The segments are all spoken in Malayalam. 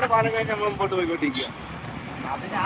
ഒരുപാട് പാലം കഴിഞ്ഞ് നമ്മൾ മുമ്പോട്ട് പോയിക്കൊണ്ടിരിക്കുക നേരടാ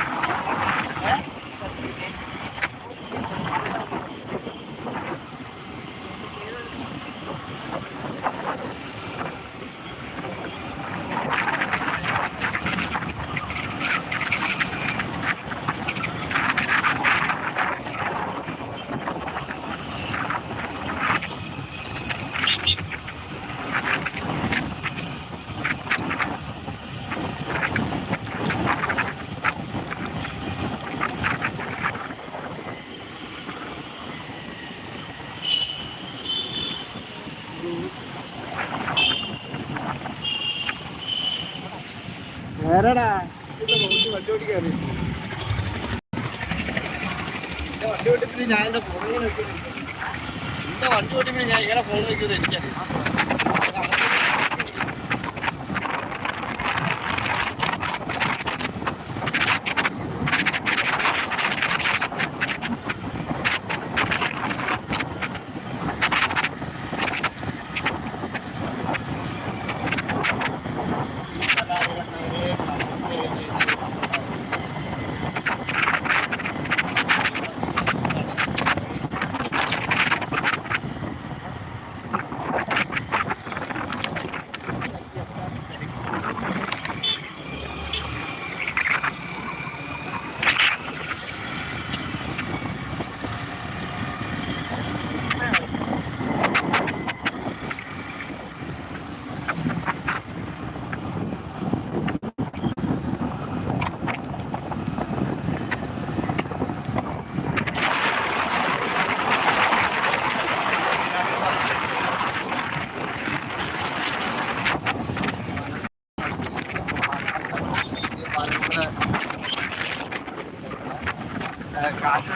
ഓടിപ്പിന് ഞാൻ എന്റെ ഫോണിൽ എന്റെ വണ്ടി ഓടിക്കുന്നത് ഞാൻ ഇങ്ങനെ ഫോൺ വെക്കുന്നത് എനിക്കറിയാം.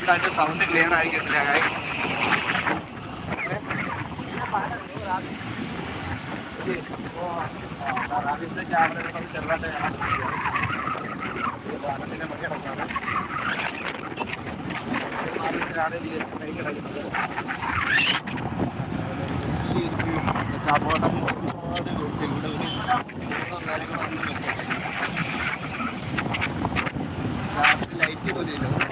കാറ്റുണ്ടായിട്ട് സൗണ്ട് ക്ലിയർ ആയിരിക്കത്തില്ല എടുക്കുമ്പോൾ ചെറുതായിട്ട് വാഹനത്തിന്റെ മുന്നിൽ കിടക്കുകയാണ്. വാഹനത്തിലാണ് കൈ കിടക്കുന്നത്. ഈ അപകടം ഒരുപാട് ഇവിടെ ഒരു കാര്യങ്ങളൊന്നും വെച്ചിട്ടില്ല. ലൈറ്റ് പോലും ഇല്ല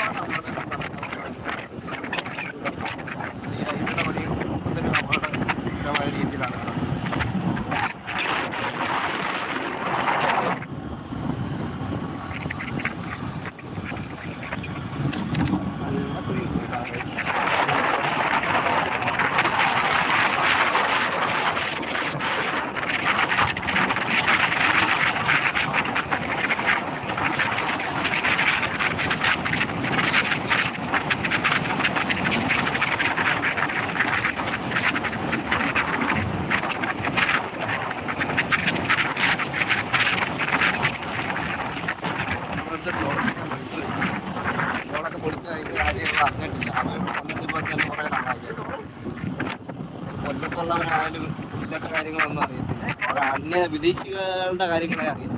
വിദേശികളുടെ കാര്യങ്ങളെ അറിയത്തില്ല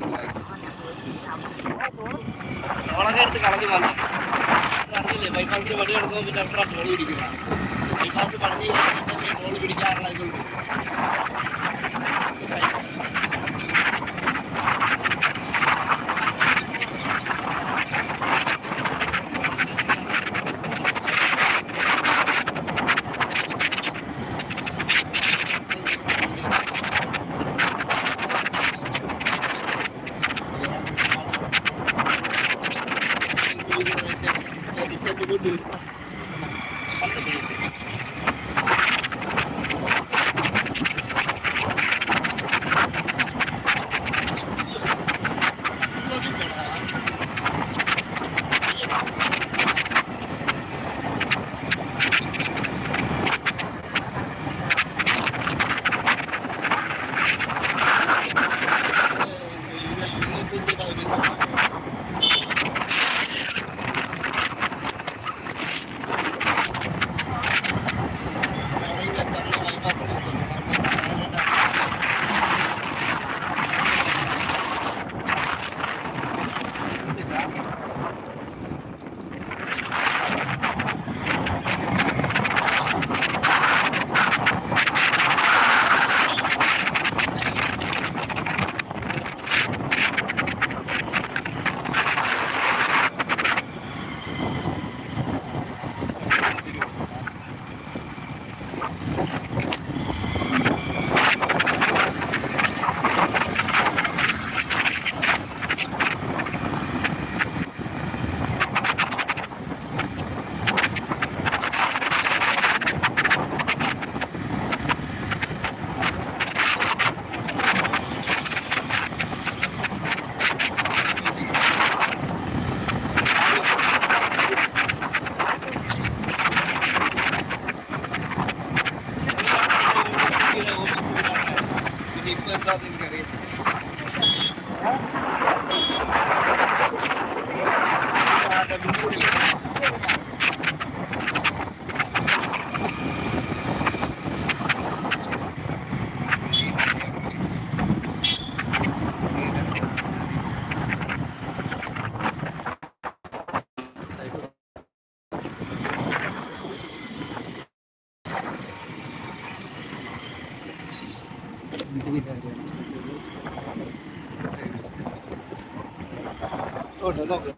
ഉണ്ട്, നോക്ക്.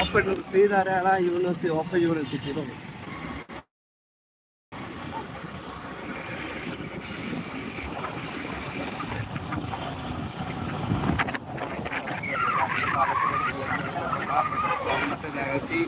Open Sreenarayana university open university നോക്ക്. ഗവൺമെന്റിനകത്ത്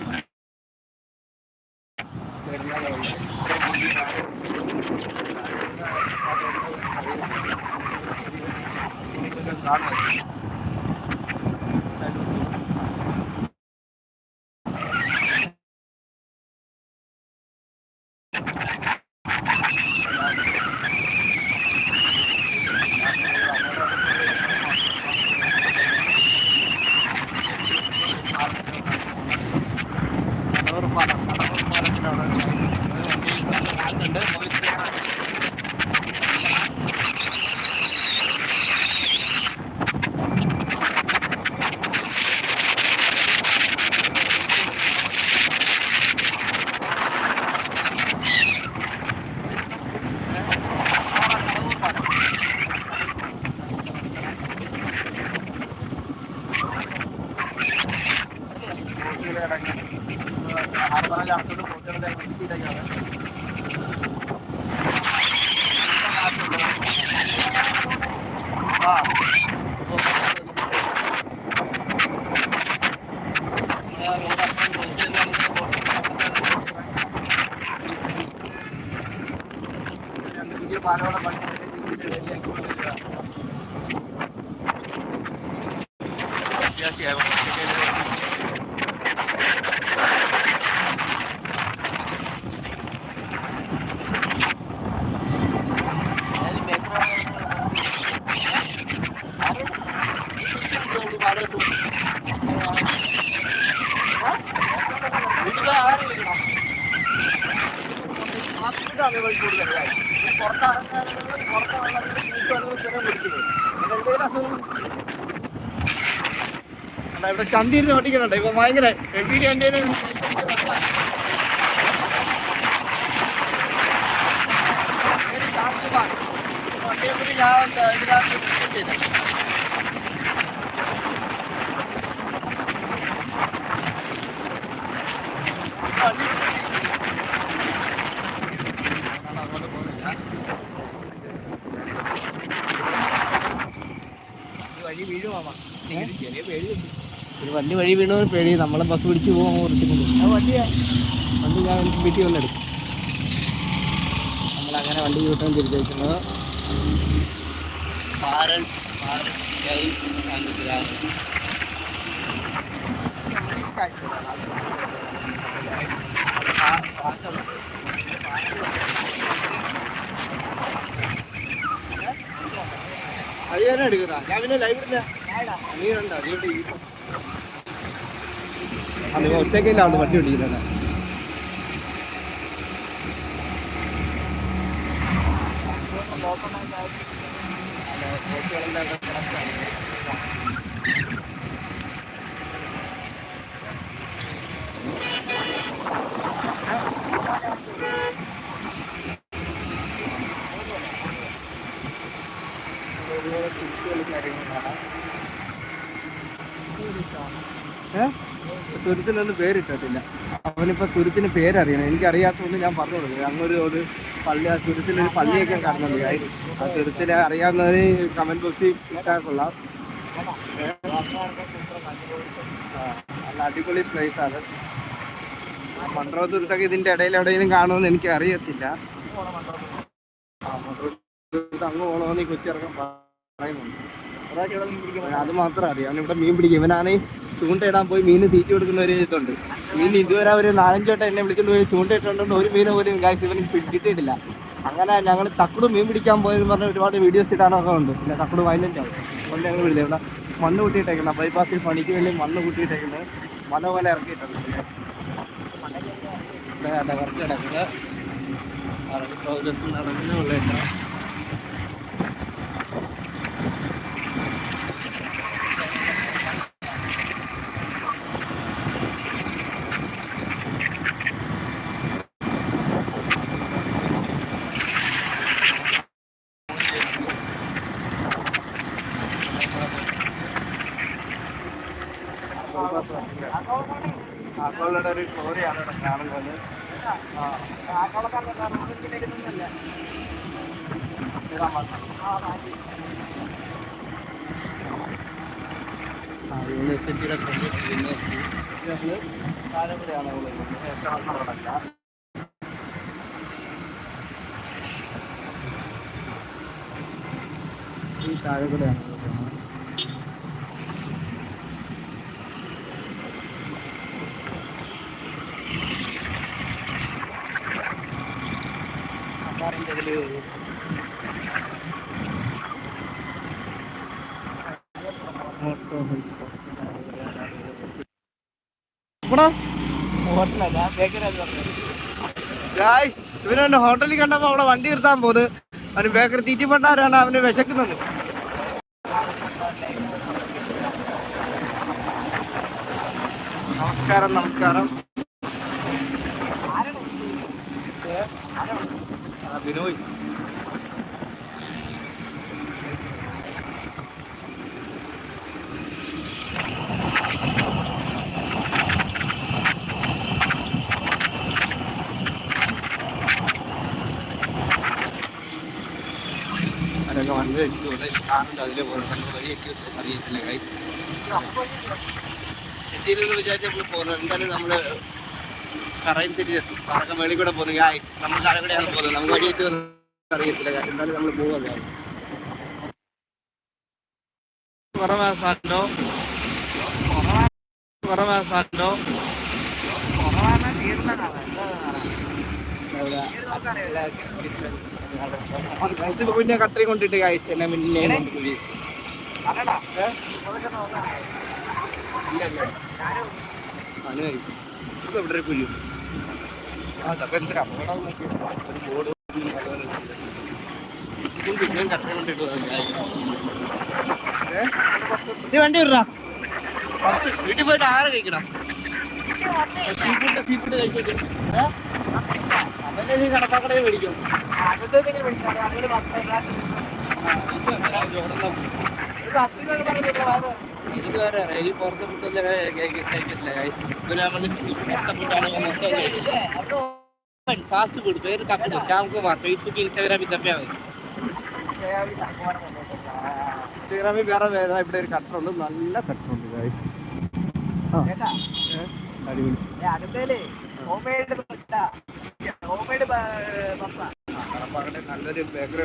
ചന്തിരുന്ന് ഓടിക്കുന്നുണ്ട് ഇപ്പൊ ഭയങ്കര വീഡിയോ ശാസ്ത്രമാണ് അദ്ദേഹത്തിന് ഞാൻ ഇതിനകത്ത് വിളിച്ചിട്ടില്ല വഴി വീഴുമാ ചെറിയ പേടിയുണ്ട് ഒരു വണ്ടി വഴി വീണോ പേടി. നമ്മളെ ബസ് പിടിച്ച് പോകാൻ വണ്ടിയാ? വണ്ടി ഞാൻ വീട്ടിൽ വന്നെടുക്കും നമ്മളങ്ങനെ വണ്ടി കൂട്ടാൻ തിരിച്ചേക്കുന്നത് പാരൻ പാരൻ അയ്യാനെ എടുക്കുന്ന ഞാൻ പിന്നെ ലൈവ് ഇടുന്ന നീ ഉണ്ടോ നീ ഇവിടെ ഒറ്റയ്ക്കല്ല അവിടെ വണ്ടി ഓടിക്കുന്നത് തുരുത്തിനൊന്നും പേരിട്ടിട്ടില്ല. അവനിപ്പോ തുരുത്തിന് പേരറിയണം. എനിക്കറിയാത്തതുകൊണ്ട് ഞാൻ പറഞ്ഞു കൊടുക്കുന്നത് അങ്ങൊരു ഒരു പള്ളി ആ തുരുത്തിലൊരു പള്ളിയൊക്കെ കാണുന്നുണ്ട് ആ തുരുത്തിനെ അറിയാവുന്നവര് കമന്റ് ബോക്സിൽ ഇട്ടാൽ കൊള്ളാം? നല്ല അടിപൊളി പ്ലേസ് ആണ്. മൺട്രോ തുരുത്തൊക്കെ ഇതിന്റെ ഇടയിൽ എവിടെയെങ്കിലും കാണുമെന്ന് എനിക്ക് അറിയത്തില്ല അങ്ങ് പോകണമെന്ന് ഈ കൊച്ചിറക്കം പറയുന്നുണ്ട്. അത് മാത്രം അറിയാം. ഇവിടെ മീൻ പിടിക്കും. ഇവനാണ് ചൂണ്ടയിടാൻ പോയി മീൻ തീറ്റി കൊടുക്കുന്ന ഒരു ഇതുണ്ട്. മീൻ ഇതുവരെ ഒരു നാലഞ്ച് വട്ടം എന്നെ വിളിച്ചിട്ട് പോയി ചൂണ്ടയിട്ടുണ്ടോ ഒരു മീൻ പോലും ഗായ്സ് ഇവന് കിട്ടിയിട്ടില്ല. അങ്ങനെ ഞങ്ങൾ തക്കുട് മീൻ പിടിക്കാൻ പോയെന്ന് പറഞ്ഞ ഒരുപാട് വീഡിയോസ് ഇടാനൊക്കെ ഉണ്ട്. പിന്നെ തക്കുട് വയലന്റ് ആവും അതുകൊണ്ട് ഞങ്ങൾ വിളിച്ചത് ഇവിടെ മണ്ണ് കൂട്ടിയിട്ടേക്കുന്നത് ബൈപ്പാസിൽ പണിക്ക് വേണ്ടി മണ്ണ് കൂട്ടിയിട്ടേക്കുന്നത് മല പോലെ ഇറക്കിയിട്ടുണ്ട്. വർക്ക് കിടക്കുന്നത് നടക്കുന്നുള്ളൂ ആക്കോളുടെ ഒരു സ്റ്റോറിയാണ് ഇവിടെ കാണുന്നത്. നമ്മൾ ഈ താഴെ കൂടെയാണ് നമ്മൾ പോകുന്നത്. അപ്പാറിന്റെ ഇതിൽ ഓട്ടോ ഇവിടെ ഹോട്ടലല്ല ബേക്കറി അത് പറഞ്ഞു ഗായ്സ് ഇവനെ ഹോട്ടലിൽ കണ്ടപ്പോ അവിടെ വണ്ടി നിർത്താൻ പോന്ന്. അവന് ബേക്കറി തീറ്റിപ്പണ്ടാരാണ് അവന് വിശക്കുന്നത് നമസ്കാരം നമസ്കാരം. ആ, ബിനോയ് അതൊക്കെ വണ്ടി വെച്ചിട്ട് ഇവിടെ കാണുന്നുണ്ട് അതിലെ പോകുന്നത് നമ്മൾ വഴിയൊക്കെ അറിയത്തില്ല ഗൈസ് എത്തിയില്ലെന്ന് വിചാരിച്ചപ്പോൾ പോകുന്നത് എന്തായാലും നമ്മൾ കറയിൽ തിരിച്ചെത്തും കറക്കം വെളി കൂടെ പോകുന്നു. ഗൈസ് നമ്മൾ കരകൂടെയാണ് പോകുന്നത് നമുക്ക് വഴിയൊക്കെ അറിയത്തില്ല. Guys. എന്തായാലും നമ്മൾ പോവാ ഗൈസ് കുറവാസാണ്ടോ കുറവാസാണ്ടോ മുന്നേ കട്ടറി കൊണ്ടിട്ട് ഗൈസ് എന്നെ മുന്നേ കൊണ്ടുപോയി ഇവിടെ ഒരു ആ അതൊക്കെ എന്തൊരു അപകടം ബോർഡ് പിന്നെയും കട്ടറി കൊണ്ടിട്ട് പോകും ഗൈസ് നീ വണ്ടി വിടാ ബസ് വീട്ടിൽ പോയിട്ട് ആറ് കഴിക്കണം. സീ ഫുഡ് സീ ഫുഡ് കഴിച്ചിട്ട് അവന്റെ നീ കടപ്പാക്കടയിൽ മേടിക്കും എനിക്ക് മേടിക്കാം ഫുഡൊന്നും കഴിക്കത്തില്ല guys. ഇവർ നമ്മൾ പുറത്തെ ഫുഡാണ് മൊത്തം കഴിക്കുന്നത് ഫാസ്റ്റ് ഫുഡ് പേര് തപ്പു ശ്യാം കുമാർ ഫേസ്ബുക്ക് ഇൻസ്റ്റാഗ്രാമിൽ തപ്പിയാൽ മതി ഇൻസ്റ്റാഗ്രാമിൽ വേറെ വേറെ ഇവിടെ ഒരു കട്ടറുണ്ട് നല്ല കട്ടറുണ്ട് ഗൈസ് നല്ലൊരു ബേക്കറി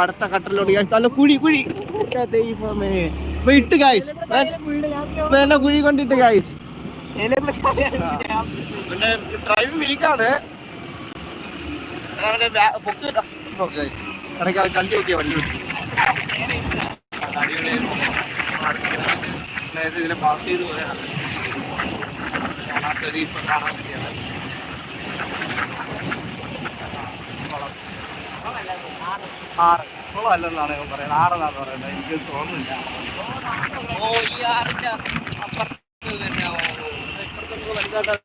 അടുത്ത കട്ടറിലോട്ട് ഗൈസ് നല്ല കുഴി കുഴി. ദൈവമേ. ഇട്ട് ഗായ്സ് നല്ല കുഴി കൊണ്ടിട്ട് പിന്നെ ഡ്രൈവിംഗ് വീക്കാണ് വണ്ടി ഇതിനെ പാസ് ചെയ്ത് പോയാണ് കാണാത്തൊരു കാണാൻ പറ്റിയത് ആറ്. കുളം അല്ലെന്നാണ് ഇവൻ പറയുന്നത്. ആറെന്നാണ് പറയുന്നത് എനിക്ക് തോന്നുന്നില്ല ഓ ഈ ആറിന്റെ അപ്പുറത്ത് തന്നെ വലുതായിട്ട്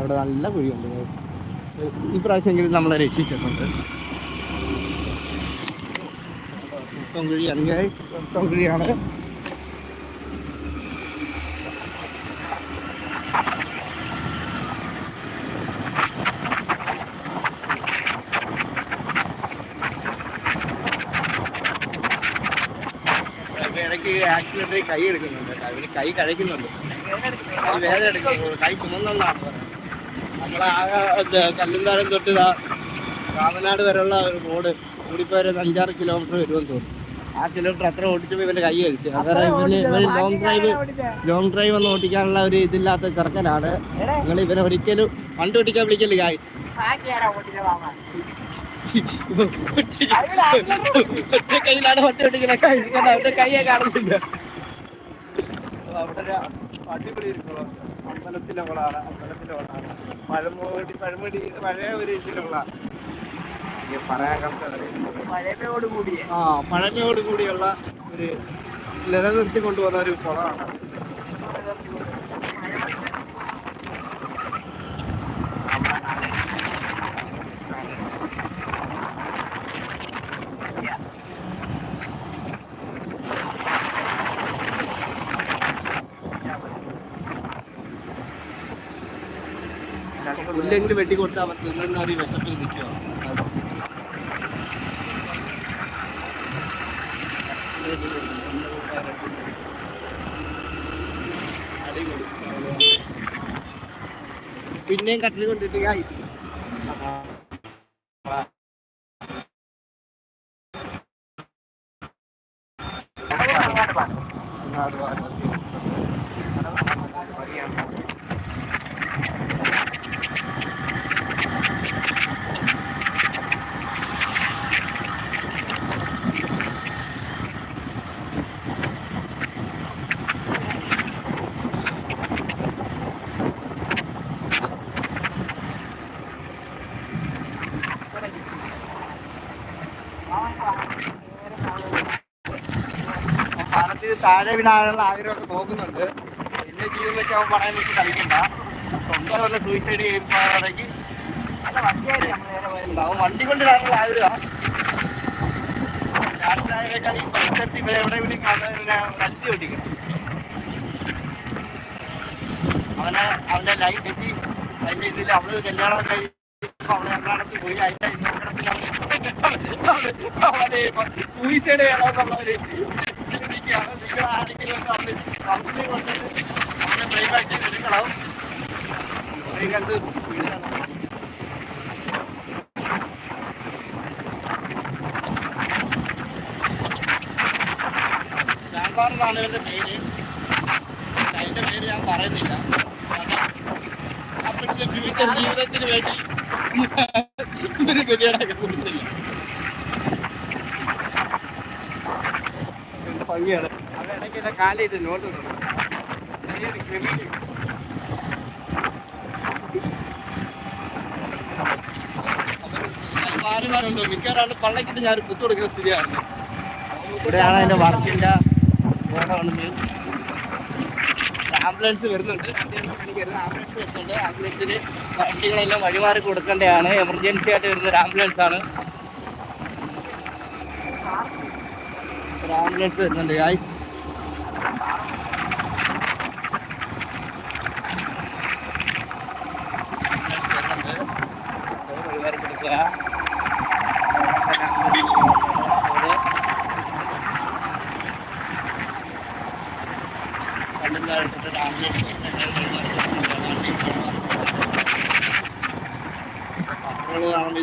അവിടെ നല്ല കുഴിയുണ്ട്. ഇപ്രാവശ്യമെങ്കിലും നമ്മളെ രക്ഷിച്ചിട്ടുണ്ട്. മൊത്തം കുഴിയാണ് ഗൈസ് മൊത്തം കുഴിയാണ് ഇടയ്ക്ക് ആക്സിഡന്റ് കൈ എടുക്കുന്നുണ്ട് അവന് കൈ കഴിക്കുന്നുണ്ട് വേദന എടുക്കുന്നുള്ളൂ കൈ ചുമന്നാണ് നമ്മളാകെ കല്ലുംതാരം തൊട്ട് ഇതാ കാവനാട് വരെയുള്ള ഒരു റോഡ് കൂടിപ്പോയ ഒരു അഞ്ചാറ് കിലോമീറ്റർ വരുമെന്ന് തോന്നുന്നു. ആ കിലോമീറ്റർ അത്ര ഓടിച്ചപ്പോൾ ഇവന്റെ കൈ കഴിച്ചു അതായത് ഇവന് ഇവന് ലോങ് ഡ്രൈവ് ലോങ് ഡ്രൈവ് ഒന്നും ഓടിക്കാനുള്ള ഒരു ഇതില്ലാത്ത ചെറുക്കനാണ്. നിങ്ങൾ ഇവനെ ഒരിക്കലും വണ്ടി ഓടിക്കാൻ വിളിക്കല്ലേ ഗായ്സ് ഒറ്റ കയ്യിലാണ് വണ്ടി ഓടിക്കുന്ന ഗായ്സ് കാരണം അവന്റെ കൈയെ കാണുന്നില്ല. അവിടെ അടിപൊളി ഒരു കുളം. അമ്പലത്തിലെ കുളമാണ്. അമ്പലത്തിലെ കുളമാണ്. പഴമോടി പഴമടി പഴയ ഒരു ഇതിലുള്ള ഈ പറയാൻ കറക്റ്റ് കൂടിയ. ആ പഴമയോട് കൂടിയുള്ള ഒരു നിലനിർത്തി കൊണ്ടുവന്ന ഒരു കുളമാണ്. പുല്ലെങ്കിലും വെട്ടി കൊടുത്താൽ അവൻ തിന്നുന്ന ഒരു വിശപ്പിൽ നിൽക്കുക. പിന്നെയും കട്ടിൽ കൊണ്ടിട്ട് ഗൈസ് പാലത്തിൽ താഴെ വിടാനുള്ള ആഗ്രഹമൊക്കെ നോക്കുന്നുണ്ട്. എന്റെ ജീവൻ വെച്ച് അവൻ പറയാൻ വെച്ച് കളിക്കണ്ട. സ്വന്തം വല്ല സൂയിസൈഡ് ചെയ്യുമ്പോഴേക്ക് അവൻ വണ്ടി കൊണ്ട് ഇടാനുള്ള ആഗ്രഹം. ലാസ്റ്റായതിനേക്കാൾ ഈ പരിസരത്ത് ഇവരെ എവിടെ ഇവിടെ കല്ല് ഒട്ടിക്കണം അവനെ അവന്റെ ലൈഫ് എത്തി അതിന്റെ ഇതിൽ അവൾ കല്യാണം എറണാകുളത്ത് പോയി. അതിന്റെ സൂയിസൈഡ് ചെയ്യണമെന്നുള്ള ഒരു നിൽക്കുകയാണ് നിങ്ങൾ പേര് അതിന്റെ പേര് ഞാൻ പറയുന്നില്ല ജീവിതത്തിന് വേണ്ടി കല്യാണമൊക്കെ കൊടുത്തില്ല എന്റെ കാലിട്ട് നോട്ട് തന്നു. ചെറിയൊരു പള്ളക്കിട്ട് ഞാൻ കുത്തു സ്ഥിതിയാണ്. ഇവിടെയാണ് വരുന്നുണ്ട്. വഴിമാറി കൊടുക്കേണ്ടതാണ്. എമർജൻസി ആയിട്ട് വരുന്ന ഒരു ആംബുലൻസ് ആണ്. ഒരു ആംബുലൻസ് വരുന്നുണ്ട്. ഗായ്സ്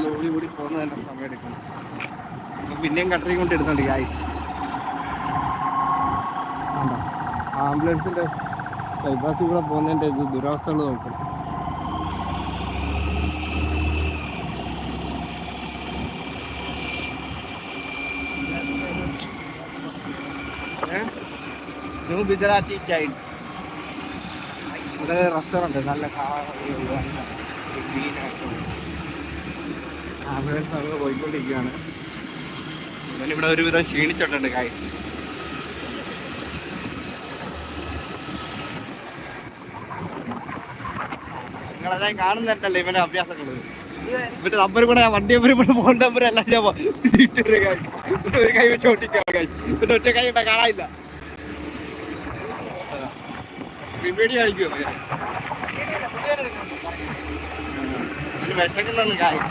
ഓടി ഓടി പോകുന്നത് തന്നെ സമയം എടുക്കും അപ്പൊ പിന്നെയും കട്ടറി കൊണ്ട്? ഇടുന്നുണ്ട് ഗായ്സ് ആംബുലൻസിന്റെ ബൈപ്പാസിൽ കൂടെ പോകുന്നതിന്റെ ഇത് ദുരവസ്ഥകൾ നോക്കണം ന്യൂ ഗുജറാത്തി ചൈൽസ് ഇവിടെ റെസ്റ്റോറന്റ് നല്ല ആംബുലൻസ് അങ്ങ് പോയിക്കൊണ്ടിരിക്കുകയാണ്. ഇവിടെ ഒരുവിധം ക്ഷീണിച്ചിട്ടുണ്ട് കായ്സ് നിങ്ങളെല്ലാം കാണുന്നതല്ലേ ഇവന്റെ അഭ്യാസങ്ങൾ ഇവന്റെ നമ്പർ കൂടെ വണ്ടി നമ്പർ കൂടെ ഫോൺ നമ്പർ എല്ലാം ഞാൻ ഒരു കൈ വെച്ച് ഓട്ടിക്കാണ് കൈ പിന്നെ ഒറ്റ കൈ കാണാനില്ല. പിൻവേടി കാണിക്കുമോ വിശക്കുന്നെന്ന് ഗായ്സ്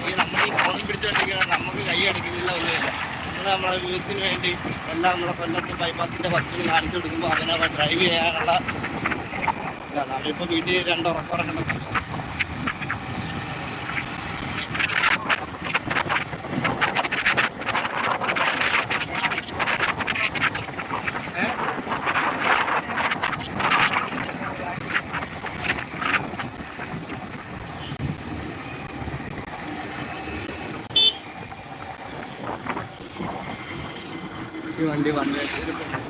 ഈ നമ്മൾ ഈ ഫോൺ പിടിച്ചോണ്ടിരിക്കുന്നത് നമുക്ക് കൈ അടക്കുന്നില്ല ഒന്നുമില്ല. നമ്മൾ നമ്മളെ വ്യൂസിന് വേണ്ടി എല്ലാം നമ്മളെ കൊല്ലത്ത് ബൈപ്പാസിന്റെ കുറച്ച് കാണിച്ചു കൊടുക്കുമ്പോൾ അവനെ ഡ്രൈവ് ചെയ്യാനുള്ള അവരിപ്പോൾ വീട്ടിൽ രണ്ട് ഉറക്കുറക്കേണ്ട സമയം ഈ വണ്ടി വന്ന്.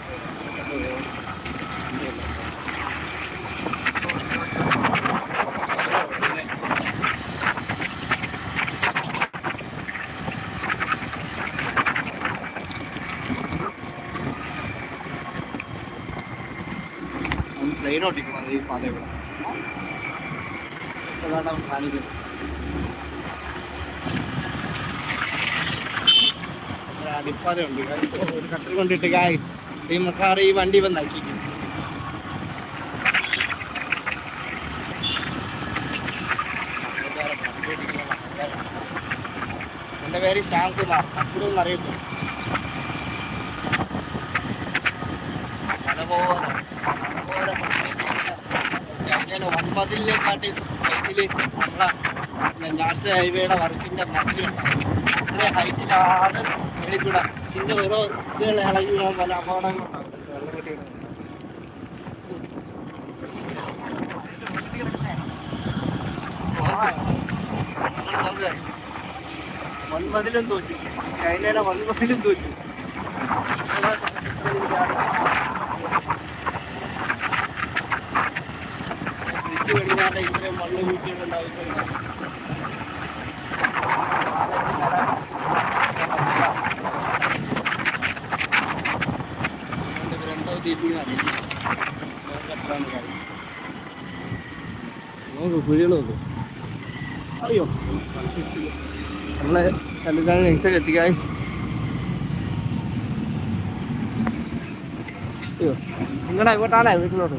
പ്ലെയിൻ ഓട്ടിക്കണം ഈ പാതയുടെ അതാണ് അവൻ കാണിക്കുന്നത് ഒരു അടിപ്പാതയുണ്ട് ഒരു കട്ടർ കൊണ്ടിട്ട് ഗായ്സ് ഈ മക്കാർ ഈ വണ്ടി വന്ന് നശിക്കും എന്റെ പേര് ശ്യാംകുമാർ അപ്പുറം എന്നറിയത്തു മലപോലെ മലപോലെ ചൈനയിലെ ഒൻപതിലെ പാട്ടി ഹൈറ്റിൽ നമ്മളെ നാഷണൽ ഹൈവേയുടെ വർക്കിന്റെ മതിലുണ്ട് ഇത്ര ഹൈറ്റിലാണ് ഇവിടെ ഇതിന്റെ ഓരോ ഇതുകൾ ഇളകി പോകാൻ പല അപകടങ്ങളുണ്ടാകും വെള്ളം തോറ്റു. ചൈനയുടെ വൻമതിലും തോറ്റു. ഇത്രയും മണ്ണ് കൂട്ടിയിടേണ്ട ആവശ്യമില്ല ഗ്രന്ഥ ഉദ്ദേശിക്കുന്നതാണ് നോക്കൂ കുഴികൾ നോക്കൂ അയ്യോ നമ്മളെ കല്ലുകാരൻ എക്സൈഡ് എത്തി അയ്യോ നിങ്ങളുടെ ഇങ്ങോട്ടാണേ വീട്ടിലോട്ട്